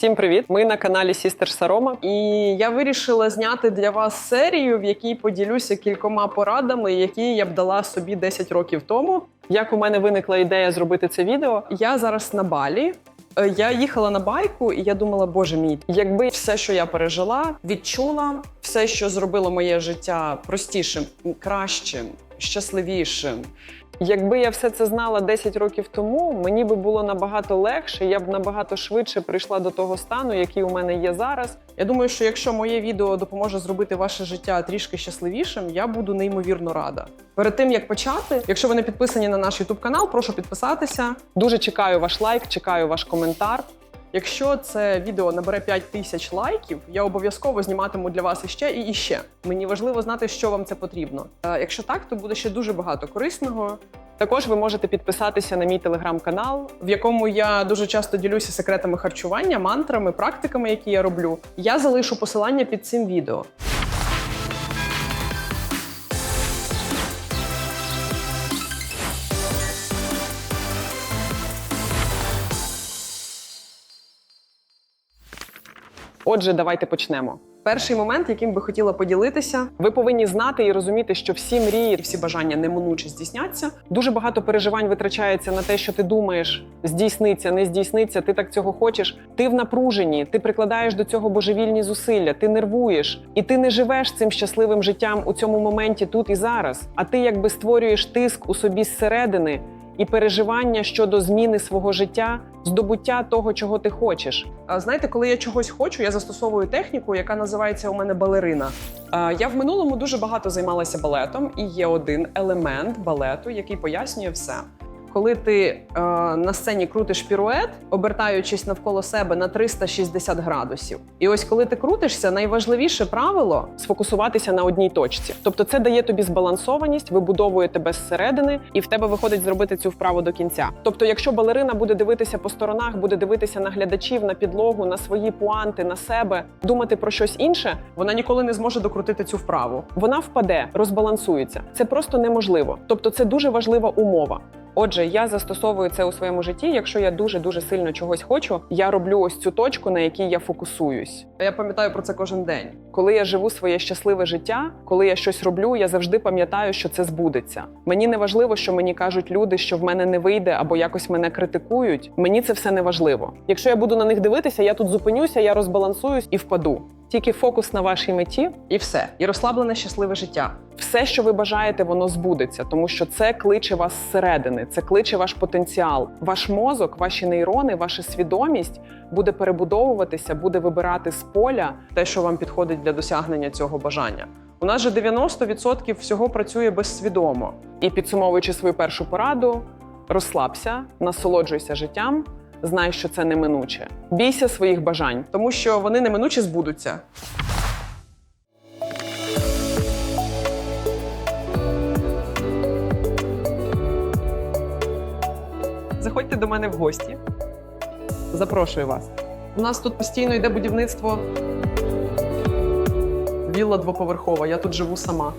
Всім привіт! Ми на каналі Сістер Сарома. І я вирішила зняти для вас серію, в якій поділюся кількома порадами, які я б дала собі 10 років тому. Як у мене виникла ідея зробити це відео? Я зараз на балі. Е, Я їхала на байку, і я думала, боже мій, якби все, що я пережила, відчула, все, що зробило моє життя простішим, кращим, щасливішим. Якби я все це знала 10 років тому, мені би було набагато легше, я б набагато швидше прийшла до того стану, який у мене є зараз. Я думаю, що якщо моє відео допоможе зробити ваше життя трішки щасливішим, я буду неймовірно рада. Перед тим як почати, якщо ви не підписані на наш YouTube канал, прошу підписатися. Дуже чекаю ваш лайк, чекаю ваш коментар. Якщо це відео набере 5 тисяч лайків, я обов'язково зніматиму для вас іще і іще. Мені важливо знати, що вам це потрібно. Е, Якщо так, то буде ще дуже багато корисного, Також ви можете підписатися на мій телеграм-канал. в якому я дуже часто ділюся секретами харчування, мантрами, практиками, які я роблю. Я залишу посилання під цим відео. Отже, давайте почнемо. Перший момент, яким би хотіла поділитися, Ви повинні знати і розуміти, що всі мрії, всі бажання неминуче здійсняться. дуже багато переживань витрачається на те, що ти думаєш, здійсниться, не здійсниться, ти так цього хочеш. Ти в напруженні, ти прикладаєш до цього божевільні зусилля, ти нервуєш, і ти не живеш цим щасливим життям у цьому моменті тут і зараз. А ти якби створюєш тиск у собі зсередини і переживання щодо зміни свого життя, здобуття того, чого ти хочеш. Знаєте, коли я чогось хочу, я застосовую техніку, яка називається у мене балерина. Я в минулому дуже багато займалася балетом, і є один елемент балету, який пояснює все. Коли ти е, на сцені крутиш пірует, обертаючись навколо себе на 360 градусів. І ось коли ти крутишся, найважливіше правило Сфокусуватися на одній точці, тобто це дає тобі збалансованість, вибудовує тебе зсередини, і в тебе виходить зробити цю вправу до кінця. Тобто, якщо балерина буде дивитися по сторонах, буде дивитися на глядачів, на підлогу, на свої пуанти, на себе, думати про щось інше, вона ніколи не зможе докрутити цю вправу. вона впаде, розбалансується. Це просто неможливо. Тобто, це дуже важлива умова. Отже, я застосовую це у своєму житті. Якщо я дуже дуже сильно чогось хочу, я роблю ось цю точку, на якій я фокусуюсь. Я пам'ятаю про це кожен день. Коли я живу своє щасливе життя, коли я щось роблю, я завжди пам'ятаю, що це збудеться. Мені не важливо, що мені кажуть люди, що в мене не вийде або якось мене критикують. Мені це все не важливо. Якщо я буду на них дивитися, я тут зупинюся, я розбалансуюсь і впаду. Тільки фокус на вашій меті. І все. І розслаблене щасливе життя. Все, що ви бажаєте, воно збудеться, тому що це кличе вас зсередини, це кличе ваш потенціал. Ваш мозок, ваші нейрони, ваша свідомість буде перебудовуватися, буде вибирати з поля те, що вам підходить для досягнення цього бажання. У нас же 90% всього працює безсвідомо. І підсумовуючи свою першу пораду, розслабся, насолоджуйся життям, знай, що це неминуче. Бійся своїх бажань. тому що вони неминуче збудуться. Заходьте до мене в гості. Запрошую вас. У нас тут постійно йде будівництво. Вілла двоповерхова. Я тут живу сама.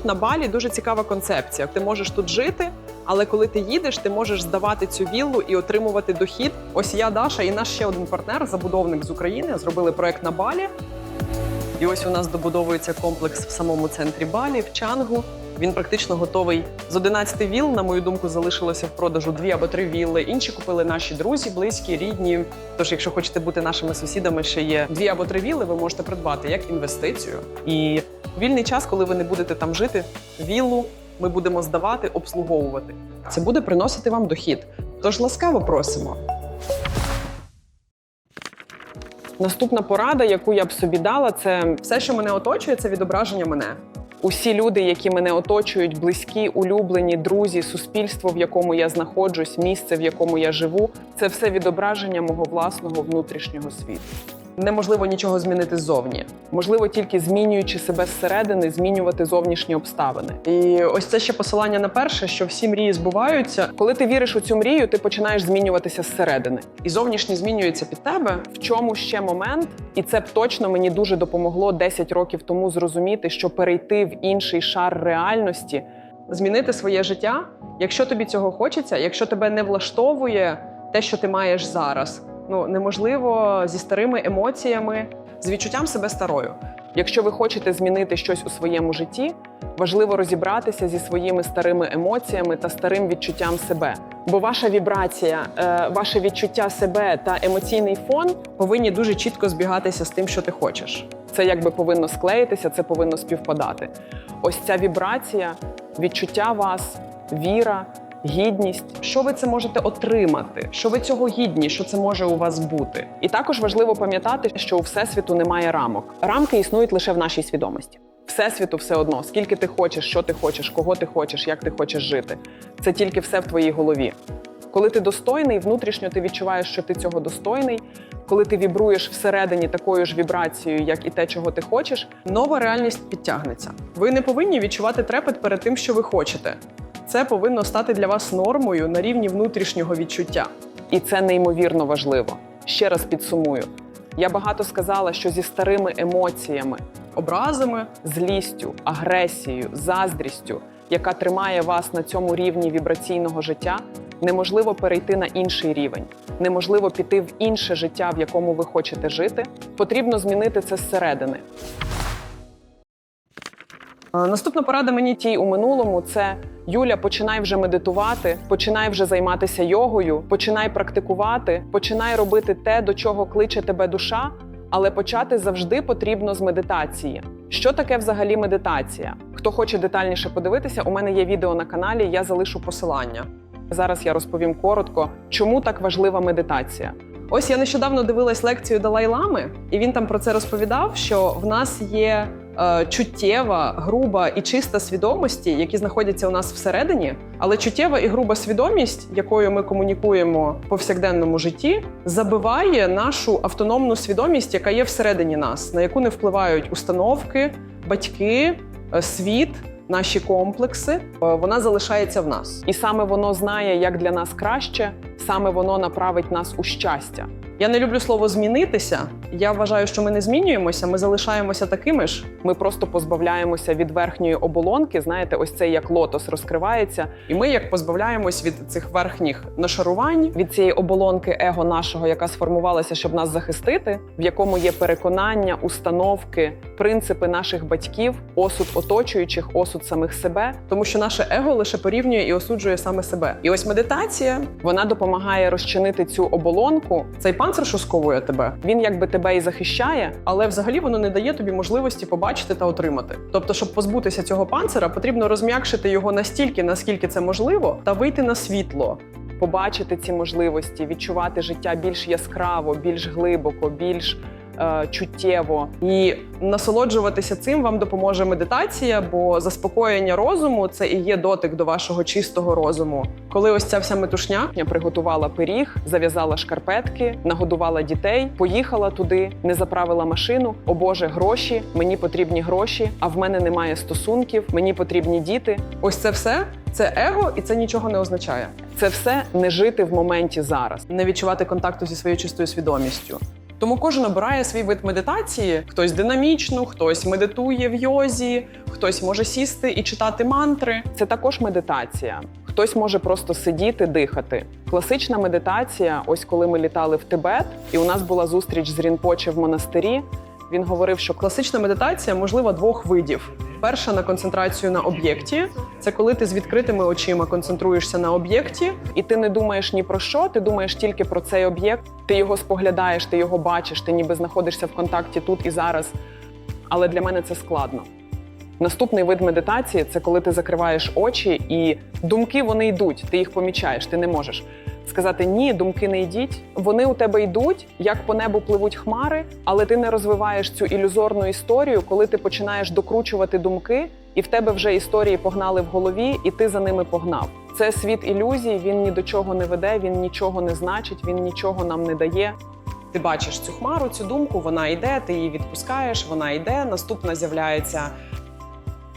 Тут на Балі дуже цікава концепція. Ти можеш тут жити, але коли ти їдеш, ти можеш здавати цю віллу і отримувати дохід. Ось я, Даша, і наш ще один партнер, забудовник з України, зробили проект на Балі. І ось у нас добудовується комплекс в самому центрі Балі, в Чангу. Він практично готовий. З 11 віл, на мою думку, залишилося в продажу дві або три вілли. Інші купили наші друзі, близькі, рідні. Тож, якщо хочете бути нашими сусідами, ще є дві або три вілли, ви можете придбати як інвестицію. І вільний час, коли ви не будете там жити, віллу ми будемо здавати, обслуговувати. Це буде приносити вам дохід. Тож ласкаво просимо. Наступна порада, яку я б собі дала, це Все, що мене оточує, це відображення мене. усі люди, які мене оточують, близькі, улюблені, друзі, суспільство, в якому я знаходжусь, місце, в якому я живу, це все відображення мого власного внутрішнього світу. Неможливо нічого змінити ззовні. Можливо, тільки змінюючи себе зсередини, змінювати зовнішні обставини. І ось це ще посилання на перше, що всі мрії збуваються, Коли ти віриш у цю мрію, ти починаєш змінюватися зсередини. і зовнішні змінюються під тебе. В чому ще момент, і це б точно мені дуже допомогло 10 років тому зрозуміти, що перейти в інший шар реальності Змінити своє життя Якщо тобі цього хочеться, якщо тебе не влаштовує те, що ти маєш зараз, ну неможливо зі старими емоціями, з відчуттям себе старою. Якщо ви хочете змінити щось у своєму житті, важливо розібратися зі своїми старими емоціями та старим відчуттям себе. Бо ваша вібрація, е, ваше відчуття себе та емоційний фон Повинні дуже чітко збігатися з тим, що ти хочеш. це якби повинно склеїтися, це повинно співпадати. Ось ця вібрація, відчуття вас, віра, гідність. Що ви це можете отримати? Що ви цього гідні? Що це може у вас бути? І також важливо пам'ятати, що у всесвіту немає рамок. Рамки існують лише в нашій свідомості. Всесвіту все одно, скільки ти хочеш, що ти хочеш, кого ти хочеш, як ти хочеш жити. Це тільки все в твоїй голові. Коли ти достойний, внутрішньо ти відчуваєш, що ти цього достойний. Коли ти вібруєш всередині такою ж вібрацією, як і те, чого ти хочеш, Нова реальність підтягнеться. Ви не повинні відчувати трепет перед тим, що ви хочете. Це повинно стати для вас нормою на рівні внутрішнього відчуття. і це неймовірно важливо. Ще раз підсумую. Я багато сказала, що зі старими емоціями, Образами злістю, агресією, заздрістю, яка тримає вас на цьому рівні вібраційного життя, неможливо перейти на інший рівень. Неможливо піти в інше життя, в якому ви хочете жити. Потрібно змінити це зсередини. А, наступна порада мені Тій у минулому це Юля, починай вже медитувати, починай вже займатися йогою, починай практикувати, починай робити те, до чого кличе тебе душа. Але почати завжди потрібно з медитації. Що таке взагалі медитація? Хто хоче детальніше подивитися, у мене є відео на каналі. Я залишу посилання. Зараз я розповім коротко, чому так важлива медитація. Ось я нещодавно дивилась лекцію Далай-Лами, і він там про це розповідав, що в нас є е, чуттєва, груба і чиста свідомості, які знаходяться у нас всередині. Але чуттєва і груба свідомість, якою ми комунікуємо в повсякденному житті, забиває нашу автономну свідомість, яка є всередині нас, на яку не впливають установки, батьки, е, світ. Наші комплекси, Е, вона залишається в нас. І саме воно знає, як для нас краще, саме воно направить нас у щастя. Я не люблю слово змінитися. Я вважаю, що ми не змінюємося, ми залишаємося такими ж. Ми просто позбавляємося від верхньої оболонки. Знаєте, ось цей як лотос розкривається І ми як позбавляємось від цих верхніх нашарувань. від цієї оболонки его нашого, яка сформувалася, щоб нас захистити, в якому є переконання, установки, принципи наших батьків, осуд оточуючих, осуд самих себе. Тому що наше его лише порівнює і осуджує саме себе. І ось медитація, Вона допомагає розчинити цю оболонку. цей панцир, що сковує тебе, Він якби тебе і захищає. але взагалі воно не дає тобі можливості побачити та отримати. Тобто, щоб позбутися цього панцира, потрібно розм'якшити його настільки, наскільки це можливо, та вийти на світло. побачити ці можливості, відчувати життя більш яскраво, більш глибоко, більш чуттєво. І насолоджуватися цим вам допоможе медитація, бо заспокоєння розуму це і є дотик до вашого чистого розуму. Коли ось ця вся метушня, Я приготувала пиріг, зав'язала шкарпетки, нагодувала дітей, поїхала туди, не заправила машину. О Боже, гроші, мені потрібні гроші, а в мене немає стосунків, мені потрібні діти. ось це все це его, і це нічого не означає. Це все не жити в моменті зараз. Не відчувати контакту зі своєю чистою свідомістю. Тому кожен обирає свій вид медитації. Хтось динамічну, хтось медитує в йозі, хтось може сісти і читати мантри. Це також медитація. Хтось може просто сидіти, дихати. Класична медитація. Ось коли ми літали в Тибет, і у нас була зустріч з Рінпоче в монастирі. Він говорив, що Класична медитація можлива двох видів: перша на концентрацію на об'єкті це коли ти з відкритими очима концентруєшся на об'єкті, і ти не думаєш ні про що, ти думаєш тільки про цей об'єкт. Ти його споглядаєш, ти його бачиш, ти ніби знаходишся в контакті тут і зараз. Але для мене це складно. Наступний вид медитації це коли ти закриваєш очі, і думки вони йдуть, ти їх помічаєш, ти не можеш сказати ні, думки не йдіть. Вони у тебе йдуть, як по небу пливуть хмари, але ти не розвиваєш цю ілюзорну історію, коли ти починаєш докручувати думки, і в тебе вже історії погнали в голові, і ти за ними погнав. Це світ ілюзій, він ні до чого не веде, він нічого не значить, він нічого нам не дає. ти бачиш цю хмару, цю думку, вона йде, ти її відпускаєш, вона йде, наступна з'являється.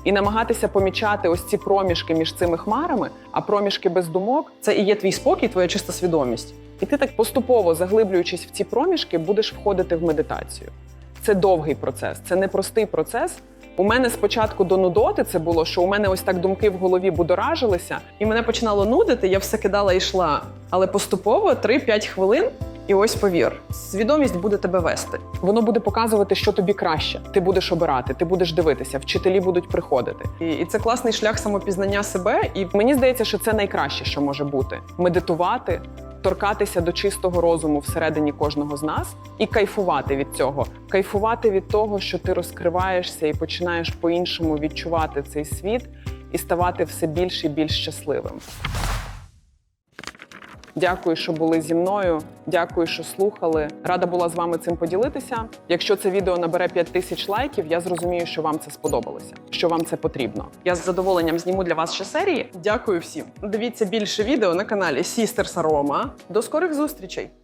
І намагатися помічати ось ці проміжки між цими хмарами, а проміжки без думок. Це і є твій спокій, твоя чиста свідомість. І ти так поступово заглиблюючись в ці проміжки, будеш входити в медитацію. Це довгий процес, це непростий процес, У мене спочатку до нудоти це було, що у мене ось так думки в голові будоражилися. І мене починало нудити, я все кидала і йшла. Але поступово 3-5 хвилин, і ось повір, свідомість буде тебе вести. Воно буде показувати, що тобі краще. Ти будеш обирати, ти будеш дивитися, вчителі будуть приходити. І, і це класний шлях самопізнання себе. І Мені здається, що це найкраще, що може бути: медитувати, торкатися до чистого розуму всередині кожного з нас і кайфувати від цього. Кайфувати від того, що ти розкриваєшся і починаєш по-іншому відчувати цей світ і ставати все більш і більш щасливим. Дякую, що були зі мною. Дякую, що слухали. Рада була з вами цим поділитися. Якщо це відео набере 5 тисяч лайків, я зрозумію, що вам це сподобалося, що вам це потрібно. я з задоволенням зніму для вас ще серії. Дякую всім. Дивіться більше відео на каналі Sisters Aroma. До скорих зустрічей!